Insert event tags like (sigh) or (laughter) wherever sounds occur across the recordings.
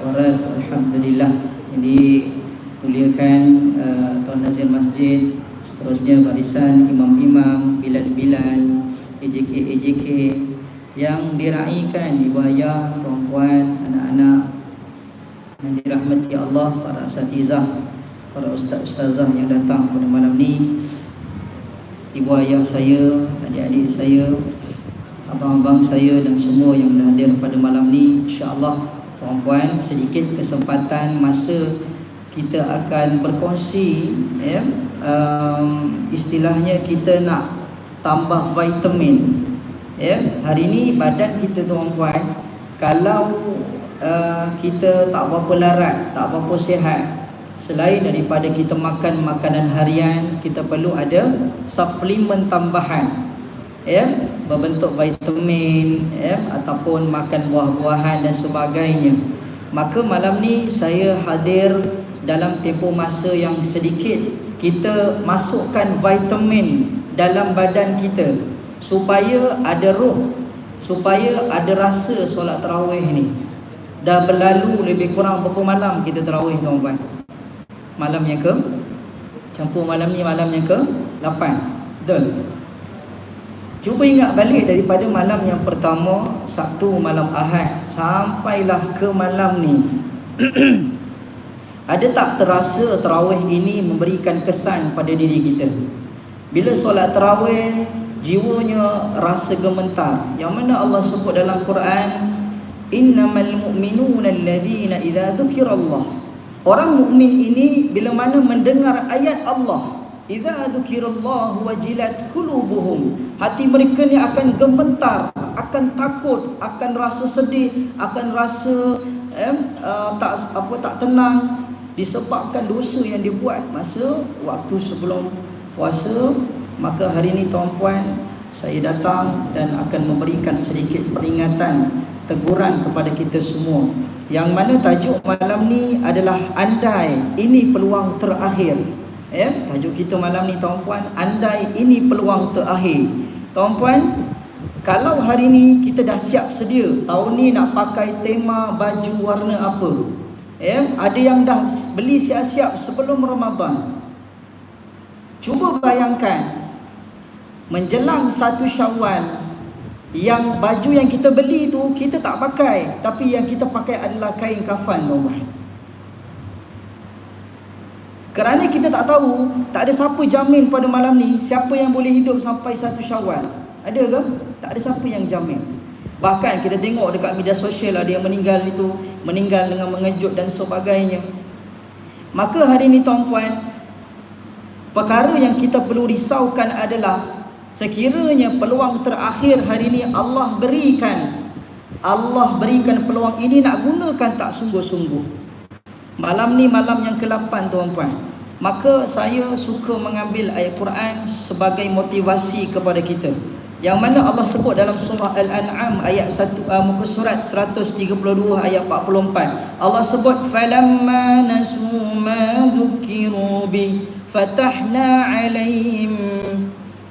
waras Alhamdulillah. Jadi muliakan uh, Tuan Nazir Masjid Seterusnya barisan imam-imam Bilal-bilal EJK-EJK Yang diraikan Ibu ayah, perempuan, anak-anak Yang dirahmati Allah Para asatizah Para ustaz-ustazah yang datang pada malam ni. Ibu ayah saya, adik-adik saya Abang-abang saya dan semua yang hadir pada malam ni InsyaAllah Puan-puan sedikit kesempatan masa kita akan berkongsi ya, um, Istilahnya kita nak tambah vitamin ya, Hari ni badan kita tuan-puan Kalau uh, kita tak berapa larat, tak berapa sihat Selain daripada kita makan makanan harian Kita perlu ada suplemen tambahan ya berbentuk vitamin ya ataupun makan buah-buahan dan sebagainya. Maka malam ni saya hadir dalam tempoh masa yang sedikit. Kita masukkan vitamin dalam badan kita supaya ada roh supaya ada rasa solat tarawih ni. Dah berlalu lebih kurang berapa malam kita tarawih tuan-tuan? Malam yang ke? Campur malam ni malam yang ke? 8 betul Cuba ingat balik daripada malam yang pertama Sabtu malam Ahad Sampailah ke malam ni. (clears throat) Ada tak terasa terawih ini memberikan kesan pada diri kita? Bila solat terawih Jiwanya rasa gementar Yang mana Allah sebut dalam Quran Innamal mu'minuna alladhina idha Allah. Orang mukmin ini bila mana mendengar ayat Allah Idza dzukirallahu wajilat qulubuhum hati mereka ni akan gemetar akan takut akan rasa sedih akan rasa eh, uh, tak apa tak tenang disebabkan dosa yang dia buat masa waktu sebelum puasa. Maka hari ini tuan-puan saya datang dan akan memberikan sedikit peringatan teguran kepada kita semua. Yang mana tajuk malam ni adalah andai ini peluang terakhir Ya, tajuk kita malam ni tuan-puan, andai ini peluang terakhir. Tuan-puan, kalau hari ni kita dah siap sedia, tahun ni nak pakai tema baju warna apa? Ya, ada yang dah beli siap-siap sebelum Ramadan. Cuba bayangkan menjelang satu Syawal yang baju yang kita beli tu kita tak pakai, tapi yang kita pakai adalah kain kafan, tuan-puan. Kerana kita tak tahu, tak ada siapa jamin pada malam ni siapa yang boleh hidup sampai satu syawal. Ada ke? Tak ada siapa yang jamin. Bahkan kita tengok dekat media sosial ada yang meninggal itu, meninggal dengan mengejut dan sebagainya. Maka hari ini tuan-puan, perkara yang kita perlu risaukan adalah sekiranya peluang terakhir hari ini Allah berikan Allah berikan peluang ini nak gunakan tak sungguh-sungguh. Malam ni malam yang ke-8 tuan-puan. Maka saya suka mengambil ayat Quran sebagai motivasi kepada kita. Yang mana Allah sebut dalam surah Al-An'am ayat 1 uh, muka surat 132 ayat 44. Allah sebut falamma nasu ma dzukiru bi fatahna alaihim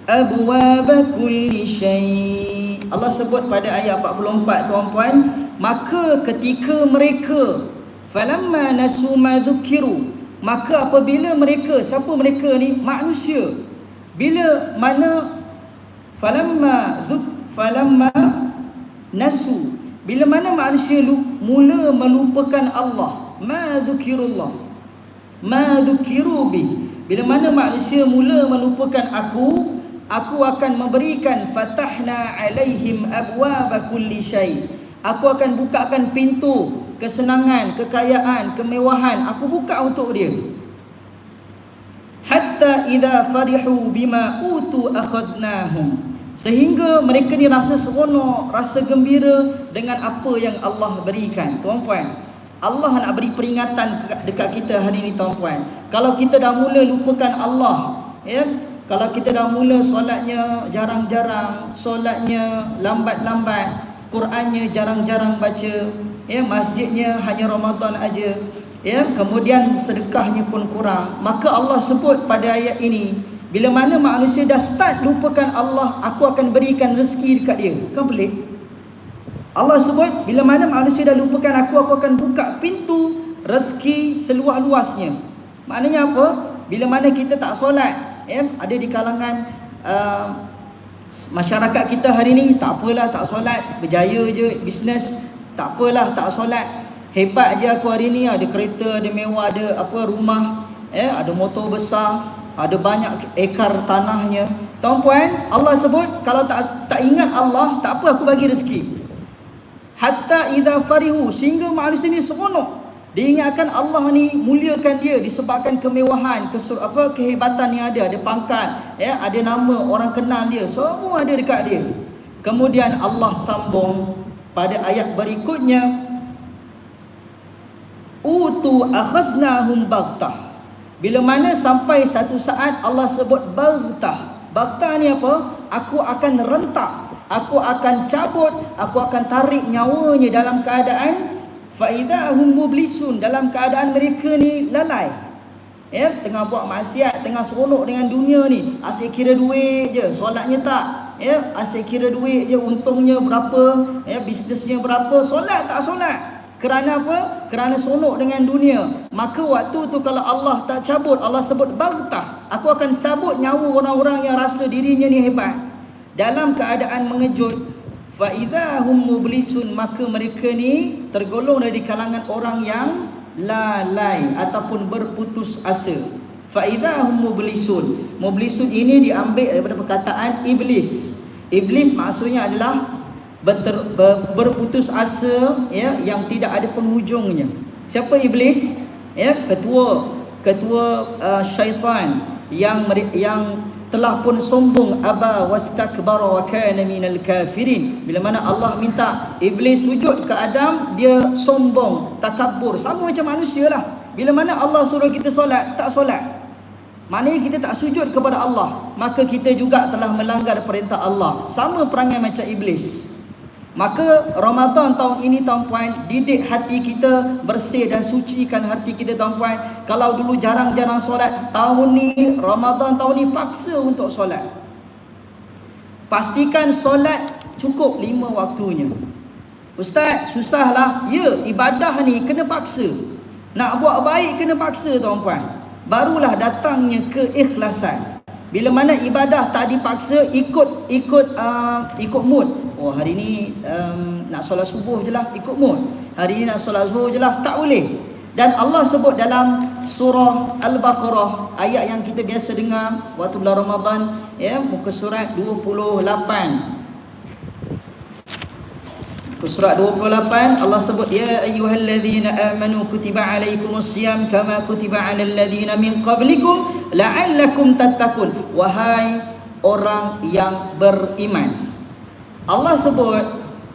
abwaab kulli syai. Allah sebut pada ayat 44 tuan-puan, maka ketika mereka falamma nasu ma dzukiru maka apabila mereka siapa mereka ni? Manusia. Bila mana falamma dzuk falamma nasu. Bila mana manusia mula melupakan Allah. Ma dzukirullah ma dzukiru bi bila mana manusia mula melupakan aku aku akan memberikan fatahna alaihim abwaaba kulli syai. Aku akan bukakan pintu kesenangan, kekayaan, kemewahan aku buka untuk dia. Hatta idza farihu bima utu akhadnahum. Sehingga mereka ni rasa seronok, rasa gembira dengan apa yang Allah berikan. Tuan-puan, Allah nak beri peringatan dekat kita hari ini tuan-puan. Kalau kita dah mula lupakan Allah, ya, kalau kita dah mula solatnya jarang-jarang, solatnya lambat-lambat, Qurannya jarang-jarang baca, ya masjidnya hanya Ramadan aja. Ya kemudian sedekahnya pun kurang. Maka Allah sebut pada ayat ini bila mana manusia dah start lupakan Allah aku akan berikan rezeki dekat dia. Kan pelik? Allah sebut bila mana manusia dah lupakan aku aku akan buka pintu rezeki seluas-luasnya. Maknanya apa? Bila mana kita tak solat, ya, ada di kalangan uh, masyarakat kita hari ni tak apalah tak solat, berjaya je bisnes, tak apalah tak solat. Hebat je aku hari ni ada kereta, ada mewah, ada apa rumah, ya, ada motor besar, ada banyak ekar tanahnya. Tuan puan, Allah sebut kalau tak tak ingat Allah, tak apa aku bagi rezeki. Hatta idza farihu sehingga manusia ni seronok dia ingatkan Allah ni muliakan dia disebabkan kemewahan, kesur, apa kehebatan yang ada, ada pangkat, ya, ada nama orang kenal dia, semua ada dekat dia. Kemudian Allah sambung pada ayat berikutnya. Utu akhaznahum baghtah. Bila mana sampai satu saat Allah sebut baghtah. Baghtah ni apa? Aku akan rentak, aku akan cabut, aku akan tarik nyawanya dalam keadaan faidahum mublisun. Dalam keadaan mereka ni lalai. Ya tengah buat maksiat tengah seronok dengan dunia ni. Asyik kira duit je solatnya tak ya asyik kira duit je untungnya berapa ya bisnesnya berapa solat tak solat? Kerana apa? Kerana seronok dengan dunia. Maka waktu tu kalau Allah tak cabut Allah sebut baghtah. Aku akan sabut nyawa orang-orang yang rasa dirinya ni hebat. Dalam keadaan mengejut fa idahum mublisun maka mereka ni tergolong dari kalangan orang yang lalai ataupun berputus asa fa idahum mublisun. Mublisun ini diambil daripada perkataan iblis. Iblis maksudnya adalah ber, ber, berputus asa ya yang tidak ada penghujungnya. Siapa iblis? Ya ketua ketua uh, syaitan yang yang telah pun sombong aba wastakbara wa kana minal kafirin. Bila mana Allah minta iblis sujud ke Adam dia sombong takabur sama macam manusia lah bila mana Allah suruh kita solat tak solat maknanya kita tak sujud kepada Allah maka kita juga telah melanggar perintah Allah sama perangai macam iblis Maka Ramadan tahun ini tuan puan didik hati kita bersih dan sucikan hati kita tuan puan. Kalau dulu jarang-jarang solat, tahun ni Ramadan tahun ni paksa untuk solat. Pastikan solat cukup lima waktunya. Ustaz, susahlah. Ya, ibadah ni kena paksa. Nak buat baik kena paksa tuan puan. Barulah datangnya keikhlasan. Bila mana ibadah tak dipaksa ikut ikut uh, ikut mood. Oh hari ni um, nak solat subuh je lah ikut mood. Hari ni nak solat zuhur je lah tak boleh. Dan Allah sebut dalam surah Al-Baqarah ayat yang kita biasa dengar waktu bulan Ramadan ya muka surat 28. Surat 28 Allah sebut ya ayyuhallazina amanu kutiba alaikumus siyam kama kutiba alal ladzina min qablikum la'allakum tattaqun. Wahai orang yang beriman. Allah sebut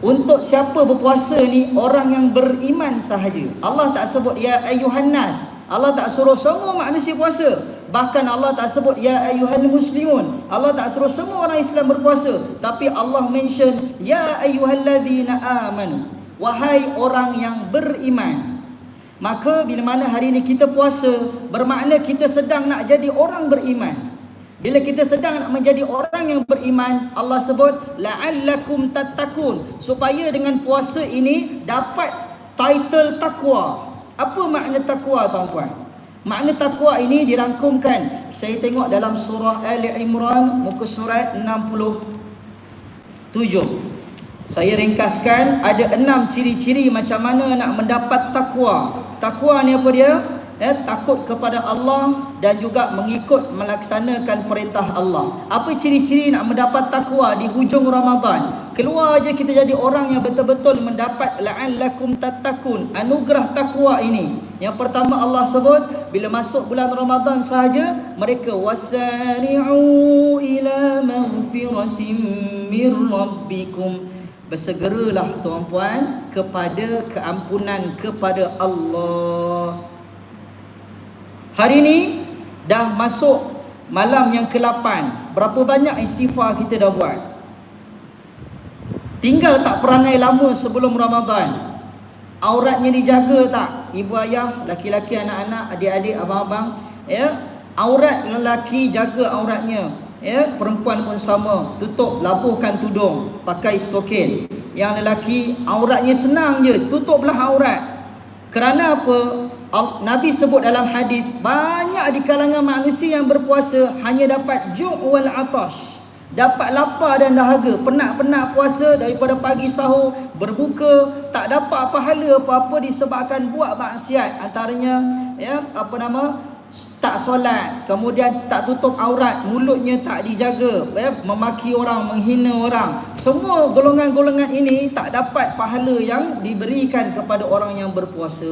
untuk siapa berpuasa ni orang yang beriman sahaja. Allah tak sebut ya ayyuhan nas Allah tak suruh semua manusia puasa Bahkan Allah tak sebut ya ayyuhal muslimun. Allah tak suruh semua orang Islam berpuasa, tapi Allah mention ya ayyuhalladzina amanu. Wahai orang yang beriman. Maka bila mana hari ini kita puasa, bermakna kita sedang nak jadi orang beriman. Bila kita sedang nak menjadi orang yang beriman, Allah sebut la'allakum tattaqun, supaya dengan puasa ini dapat title takwa. Apa makna takwa tuan-tuan? Makna takwa ini dirangkumkan. Saya tengok dalam surah Ali Imran muka surat 67. Saya ringkaskan ada enam ciri-ciri macam mana nak mendapat takwa. Takwa ni apa dia? Eh, takut kepada Allah dan juga mengikut melaksanakan perintah Allah. Apa ciri-ciri nak mendapat takwa di hujung Ramadan? Keluar aja kita jadi orang yang betul-betul mendapat la'allakum tattaqun, anugerah takwa ini. Yang pertama Allah sebut bila masuk bulan Ramadan sahaja mereka wasari'u ila maghfiratin mir rabbikum bersegeralah tuan-puan kepada keampunan kepada Allah Hari ini dah masuk malam yang ke-8. Berapa banyak istighfar kita dah buat? Tinggal tak perangai lama sebelum Ramadan. Auratnya dijaga tak? Ibu ayah, laki-laki, anak-anak, adik-adik, abang-abang, ya. Aurat lelaki jaga auratnya. ya perempuan pun sama tutup labuhkan tudung pakai stokin yang lelaki auratnya senang je tutuplah aurat kerana apa Nabi sebut dalam hadis banyak di kalangan manusia yang berpuasa hanya dapat ju' wal atash. Dapat lapar dan dahaga penat-penat puasa daripada pagi sahur berbuka tak dapat pahala apa-apa disebabkan buat maksiat. Antaranya ya apa nama tak solat kemudian tak tutup aurat mulutnya tak dijaga ya, memaki orang menghina orang. Semua golongan-golongan ini tak dapat pahala yang diberikan kepada orang yang berpuasa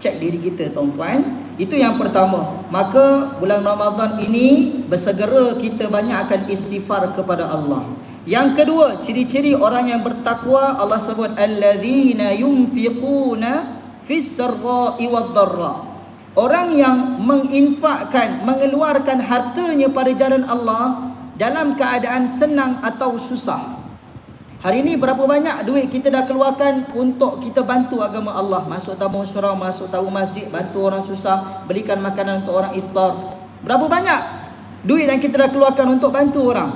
cek diri kita tuan-tuan. Itu yang pertama. Maka bulan Ramadan ini bersegera kita banyak akan istighfar kepada Allah. Yang kedua ciri-ciri orang yang bertakwa Allah sebut alladzina yunfiquna fis sarra'i wad dharra Orang yang menginfakkan, mengeluarkan hartanya pada jalan Allah dalam keadaan senang atau susah. Hari ini berapa banyak duit kita dah keluarkan untuk kita bantu agama Allah. Masuk tabung surau, masuk tabung masjid, bantu orang susah, belikan makanan untuk orang iftar. Berapa banyak duit yang kita dah keluarkan untuk bantu orang.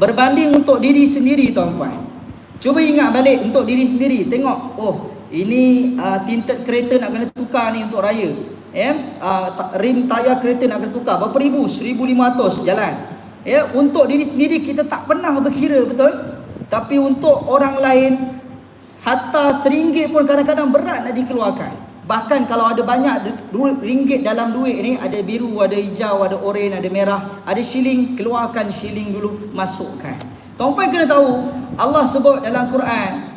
Berbanding untuk diri sendiri tuan-tuan. Cuba ingat balik untuk diri sendiri. Tengok, oh ini uh, tinted kereta nak kena tukar ni untuk raya. Ya, uh, rim tayar kereta nak kena tukar berapa ribu? 1500 jalan. Ya, untuk diri sendiri kita tak pernah berkira betul? Tapi untuk orang lain hatta seringgit pun kadang-kadang berat nak dikeluarkan. Bahkan kalau ada banyak ringgit dalam duit ni ada biru, ada hijau, ada oranye, ada merah, ada shilling, keluarkan shilling dulu, masukkan. Tuan-tuan kena tahu Allah sebut dalam Quran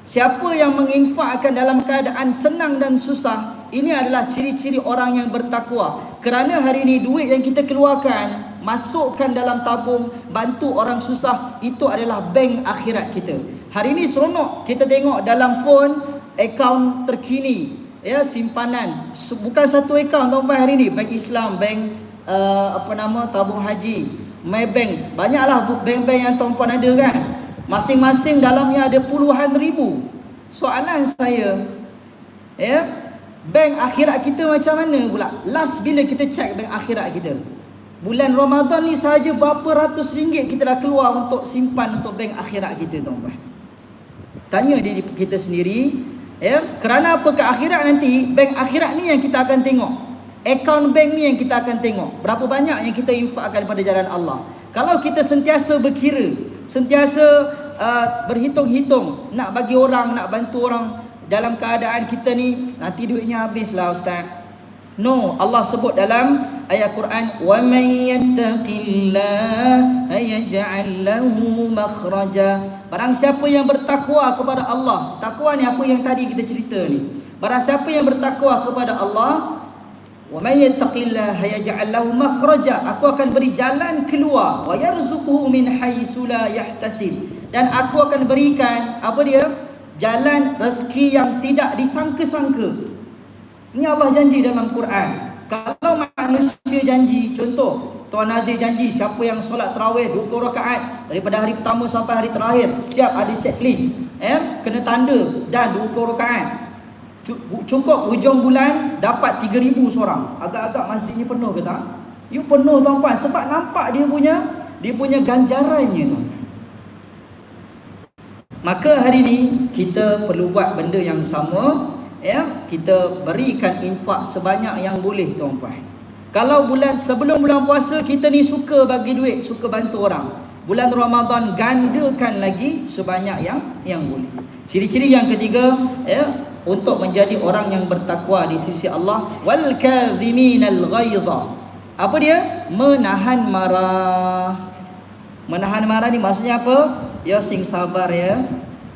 Siapa yang menginfakkan dalam keadaan senang dan susah Ini adalah ciri-ciri orang yang bertakwa. Kerana hari ini duit yang kita keluarkan Masukkan dalam tabung Bantu orang susah Itu adalah bank akhirat kita. Hari ini seronok kita tengok dalam phone Akaun terkini Ya simpanan. Bukan satu akaun tuan-tuan hari ini. Bank Islam, bank uh, apa nama tabung haji Maybank Banyaklah bank-bank yang tuan-tuan ada kan? Masing-masing dalamnya ada puluhan ribu. Soalan saya, ya, bank akhirat kita macam mana pula? Last bila kita cek bank akhirat kita? Bulan Ramadan ni saja berapa ratus ringgit kita dah keluar untuk simpan untuk bank akhirat kita tuan-tuan. Tanya diri kita sendiri, ya, kerana apa ke akhirat nanti, bank akhirat ni yang kita akan tengok. Account bank ni yang kita akan tengok. Berapa banyak yang kita infakkan pada jalan Allah. Kalau kita sentiasa berkira, sentiasa uh, berhitung-hitung nak bagi orang, nak bantu orang dalam keadaan kita ni nanti duitnya habislah ustaz. No, Allah sebut dalam ayat Quran, "Wa may yattaqillaha yaj'al lahu makhraja." Barang siapa yang bertakwa kepada Allah, takwa ni apa yang tadi kita cerita ni. Barang siapa yang bertakwa kepada Allah, Wa may yattaqillaha yaj'al lahu makhraja. Aku akan beri jalan keluar. Wa yarzuquhu min haitsu la yahtasib. Dan aku akan berikan apa dia? Jalan rezeki yang tidak disangka-sangka. Ini Allah janji dalam Quran. Kalau manusia janji, contoh Tuan Nazir janji siapa yang solat terawih 20 rakaat daripada hari pertama sampai hari terakhir, siap ada checklist. Eh, kena tanda dan 20 rakaat cukup hujung bulan dapat 3000 seorang agak-agak masjidnya penuh ke tak you penuh tuan-tuan sebab nampak dia punya dia punya ganjarannya tuan maka hari ini kita perlu buat benda yang sama ya. Kita berikan infak sebanyak yang boleh tuan-tuan kalau bulan sebelum bulan puasa kita ni suka bagi duit suka bantu orang. Bulan Ramadan gandakan lagi sebanyak yang yang boleh. Ciri-ciri yang ketiga ya untuk menjadi orang yang bertakwa di sisi Allah wal kadhiminal ghaidha. Apa dia? Menahan marah. Menahan marah ni maksudnya apa ya sing sabar ya.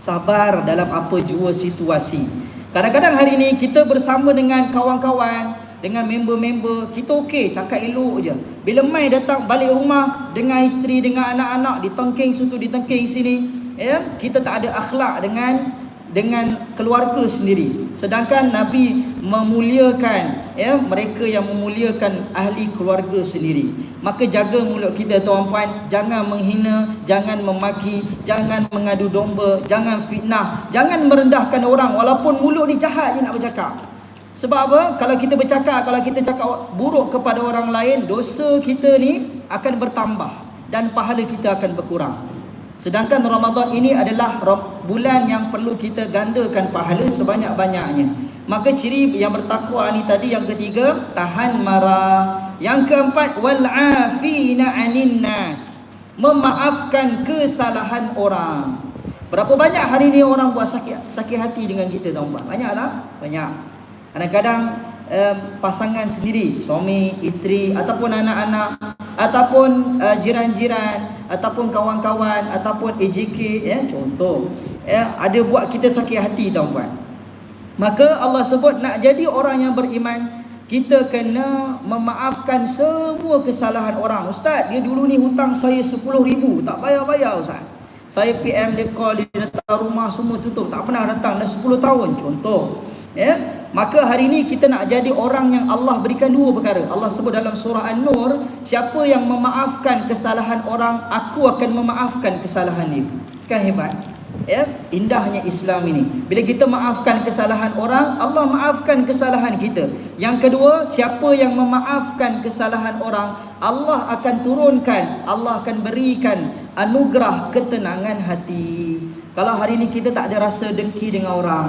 Sabar dalam apa jua situasi. Kadang-kadang hari ini kita bersama dengan kawan-kawan dengan member-member kita okey cakap elok je. Bila mai datang balik rumah dengan isteri dengan anak-anak ditengking situ ditengking sini ya kita tak ada akhlak dengan dengan keluarga sendiri sedangkan nabi memuliakan ya mereka yang memuliakan ahli keluarga sendiri maka jaga mulut kita tuan-puan jangan menghina jangan memaki jangan mengadu domba jangan fitnah jangan merendahkan orang walaupun mulut ni jahat je nak bercakap Sebab apa? Kalau kita bercakap, kalau kita cakap buruk kepada orang lain, dosa kita ni akan bertambah dan pahala kita akan berkurang. Sedangkan Ramadan ini adalah bulan yang perlu kita gandakan pahala sebanyak-banyaknya. Maka ciri yang bertakwa ni tadi yang ketiga, tahan marah. Yang keempat, wal afina 'anin nas. Memaafkan kesalahan orang. Berapa banyak hari ni orang buat sakit sakit hati dengan kita tuan-tuan? Banyak tak? Banyak. Kadang-kadang um, pasangan sendiri, suami, isteri ataupun anak-anak ataupun uh, jiran-jiran ataupun kawan-kawan ataupun AJK ya contoh ya ada buat kita sakit hati tuan-puan. Maka Allah sebut nak jadi orang yang beriman kita kena memaafkan semua kesalahan orang. Ustaz, dia dulu ni hutang saya 10 ribu. Tak bayar-bayar Ustaz. Saya PM dia call, dia datang rumah semua tutup. Tak pernah datang dah 10 tahun. Contoh. Ya, Maka hari ini kita nak jadi orang yang Allah berikan dua perkara. Allah sebut dalam surah An-Nur, siapa yang memaafkan kesalahan orang, aku akan memaafkan kesalahan dia. Kan hebat? Ya, indahnya Islam ini. Bila kita maafkan kesalahan orang, Allah maafkan kesalahan kita. Yang kedua, siapa yang memaafkan kesalahan orang, Allah akan turunkan, Allah akan berikan anugerah ketenangan hati. Kalau hari ini kita tak ada rasa dengki dengan orang,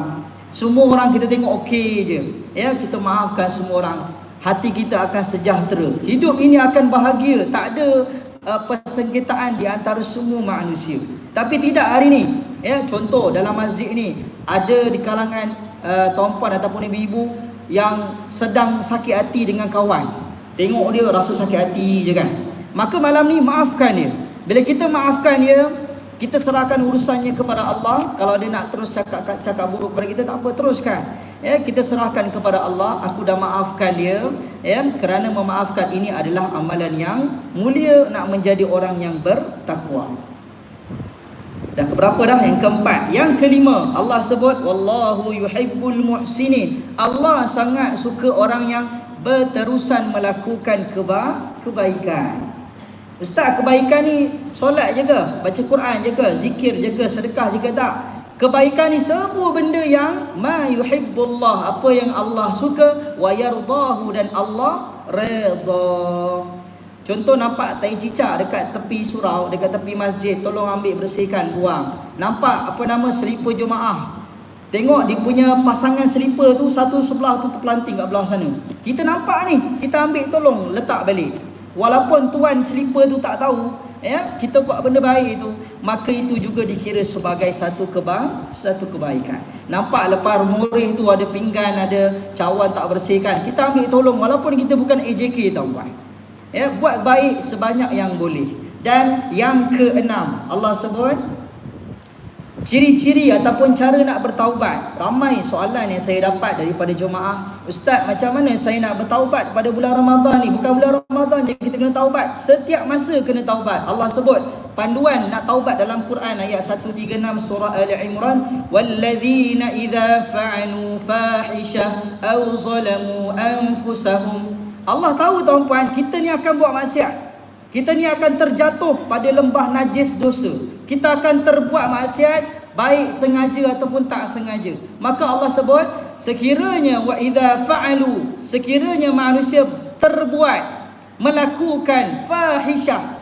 semua orang kita tengok okey je. Ya, kita maafkan semua orang. Hati kita akan sejahtera. Hidup ini akan bahagia. Tak ada uh, persengketaan di antara semua manusia. Tapi tidak hari ini. Ya, contoh dalam masjid ini ada di kalangan uh, tuan-puan ataupun ibu-ibu yang sedang sakit hati dengan kawan. Tengok dia rasa sakit hati je kan. Maka malam ni maafkan dia. Bila kita maafkan dia, kita serahkan urusannya kepada Allah kalau dia nak terus cakap cakap buruk pada kita tak apa teruskan ya kita serahkan kepada Allah aku dah maafkan dia ya kerana memaafkan ini adalah amalan yang mulia nak menjadi orang yang bertakwa dan keberapa dah yang keempat yang kelima Allah sebut wallahu yuhibbul muhsinin Allah sangat suka orang yang berterusan melakukan keba kebaikan Ustaz kebaikan ni solat je ke? Baca Quran je ke? Zikir je ke? Sedekah je ke tak? Kebaikan ni semua benda yang ma yuhibbullah, apa yang Allah suka wa yardahu dan Allah redha. Contoh nampak tai cicak dekat tepi surau, dekat tepi masjid, tolong ambil bersihkan, buang. Nampak apa nama selipar jemaah. Tengok dia punya pasangan selipar tu satu sebelah tu terpelanting kat belah sana. Kita nampak ni, kita ambil tolong letak balik. Walaupun tuan selipar tu tak tahu, ya, kita buat benda baik itu, maka itu juga dikira sebagai satu keba satu kebaikan. Nampak lepas murih tu ada pinggan, ada cawan tak bersihkan, kita ambil tolong walaupun kita bukan AJK tau tuan. Ya, buat baik sebanyak yang boleh. Dan yang keenam, Allah sebut Ciri-ciri ataupun cara nak bertaubat. Ramai soalan yang saya dapat daripada jemaah. Ustaz, macam mana saya nak bertaubat pada bulan Ramadan ni? Bukan bulan Ramadan je kita kena taubat. Setiap masa kena taubat. Allah sebut panduan nak taubat dalam Quran ayat 136 surah Ali Imran. Walladzina idza fa'alu fahishah aw zalamu anfusahum. Allah tahu tuan-puan, kita ni akan buat maksiat. Kita ni akan terjatuh pada lembah najis dosa. Kita akan terbuat maksiat baik sengaja ataupun tak sengaja maka Allah sebut sekiranya wa idza fa'alu sekiranya manusia terbuat melakukan fahishah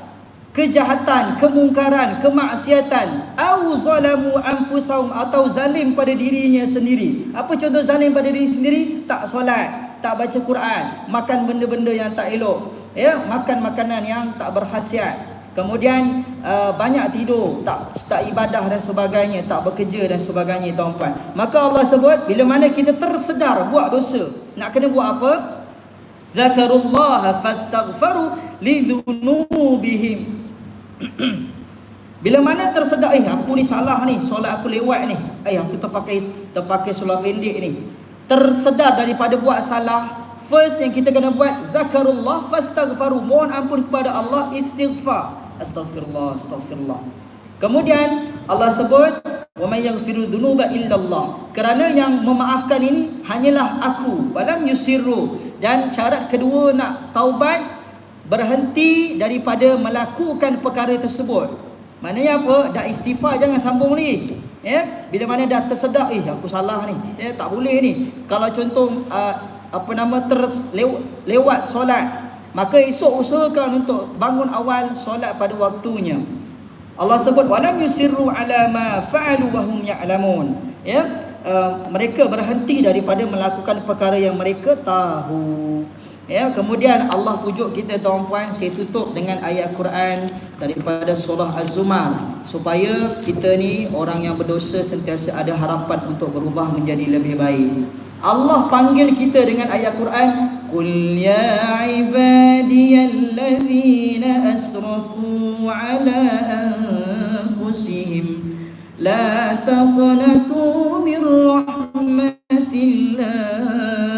kejahatan kemungkaran kemaksiatan au zalamu anfusahum atau zalim pada dirinya sendiri apa contoh zalim pada diri sendiri tak solat tak baca Quran makan benda-benda yang tak elok ya makan makanan yang tak berkhasiat Kemudian uh, banyak tidur, tak tak ibadah dan sebagainya, tak bekerja dan sebagainya tuan-tuan. Maka Allah sebut bila mana kita tersedar buat dosa, nak kena buat apa? Zakarullah fastaghfaru lidzunubihim. (clears throat) bila mana tersedar eh aku ni salah ni, solat aku lewat ni. Eh aku terpakai terpakai solat pendek ni. Tersedar daripada buat salah, first yang kita kena buat zakarullah fastaghfaru, mohon ampun kepada Allah, istighfar. Astaghfirullah, astaghfirullah. Kemudian Allah sebut wa may yaghfiru dzunuba illallah. Kerana yang memaafkan ini hanyalah aku. Walam yusirru dan syarat kedua nak taubat berhenti daripada melakukan perkara tersebut. Maknanya apa? Dah istighfar jangan sambung lagi. Ya, bila mana dah tersedak, eh aku salah ni. Ya, tak boleh ni. Kalau contoh uh, apa nama terus lew, lewat solat, maka esok usahakan untuk bangun awal solat pada waktunya. Allah sebut walam yusirru ala ma fa'alu wa hum ya'lamun. Ya, uh, mereka berhenti daripada melakukan perkara yang mereka tahu. Ya, kemudian Allah pujuk kita tuan-puan saya tutup dengan ayat Quran daripada surah Az-Zumar supaya kita ni orang yang berdosa sentiasa ada harapan untuk berubah menjadi lebih baik. Allah panggil kita dengan ayat Quran Qul ya ibadiyalladzina asrafu ala anfusihim la taqnatu min rahmatillah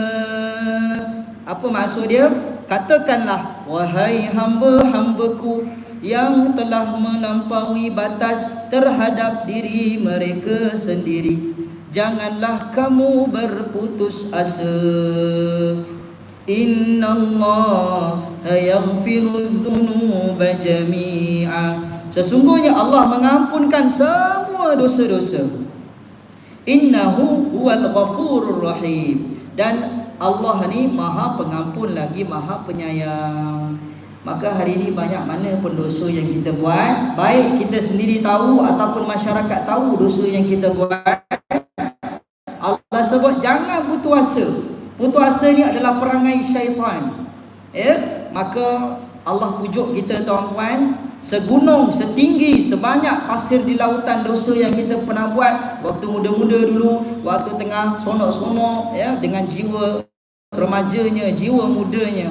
apa maksud dia? Katakanlah wahai hamba-hambaku yang telah melampaui batas terhadap diri mereka sendiri. Janganlah kamu berputus asa. Inna Allah yaghfiru dhunuba jami'a. Sesungguhnya Allah mengampunkan semua dosa-dosa. Innahu huwal ghafurur rahim. Dan Allah ni maha pengampun lagi maha penyayang. Maka hari ini banyak mana pun dosa yang kita buat Baik kita sendiri tahu ataupun masyarakat tahu dosa yang kita buat Allah sebut jangan putus asa. Putus asa ni adalah perangai syaitan. Ya, Maka Allah pujuk kita tuan-tuan Segunung, setinggi, sebanyak pasir di lautan dosa yang kita pernah buat Waktu muda-muda dulu Waktu tengah sonok-sonok ya, Dengan jiwa remajanya, jiwa mudanya.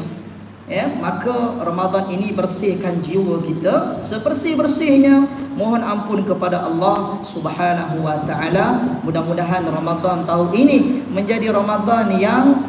Ya, Maka Ramadan ini bersihkan jiwa kita Sebersih-bersihnya. Mohon ampun kepada Allah subhanahu wa ta'ala. Mudah-mudahan Ramadan tahun ini Menjadi Ramadan yang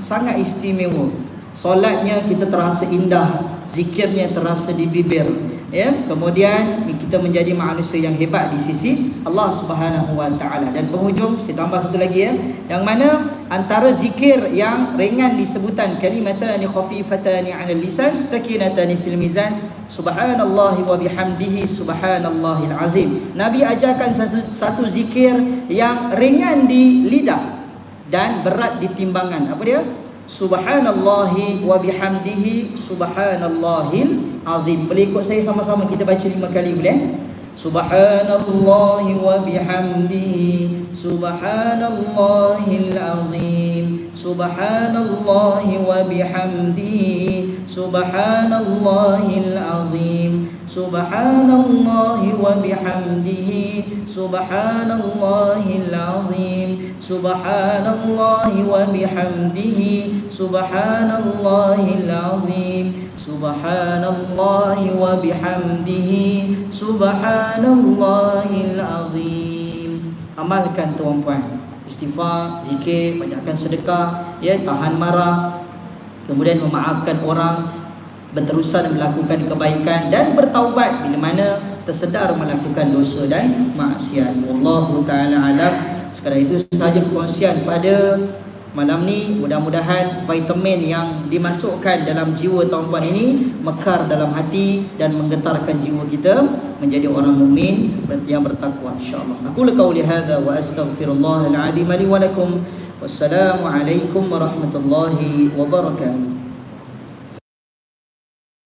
sangat istimewa Solatnya kita terasa indah Zikirnya terasa di bibir ya? Kemudian kita menjadi manusia yang hebat di sisi Allah subhanahu wa ta'ala Dan penghujung saya tambah satu lagi ya Yang mana antara zikir yang ringan disebutan Kalimatani khafifatani ala lisan Takinatani fil mizan Subhanallahi wa bihamdihi subhanallahil azim Nabi ajarkan satu, satu zikir yang ringan di lidah Dan berat di timbangan Apa dia? Subhanallahi wa bihamdihi subhanallahil azim. Boleh ikut saya sama-sama kita baca lima kali boleh? Subhanallahi wa bihamdihi subhanallahil azim. Subhanallahi wa bihamdihi subhanallahil azim. Subhanallahi wa bihamdihi subhanallahil azim. Subhanallahi wa bihamdihi subhanallahil azim. Subhanallahi wa bihamdihi subhanallahil azim. Amalkan tuan-puan. Istighfar, zikir, banyakkan sedekah, ya, tahan marah, kemudian memaafkan orang, berterusan melakukan kebaikan dan bertaubat bila mana tersedar melakukan dosa dan maksiat. Wallahu taala alam. Sekadar itu sahaja perkongsian pada malam ni mudah-mudahan vitamin yang dimasukkan dalam jiwa tuan-puan ini mekar dalam hati dan menggetarkan jiwa kita menjadi orang mukmin yang bertakwa insyaallah. Aku qauli hadza wa astaghfirullahal azim li wa lakum. Wassalamualaikum warahmatullahi wabarakatuh.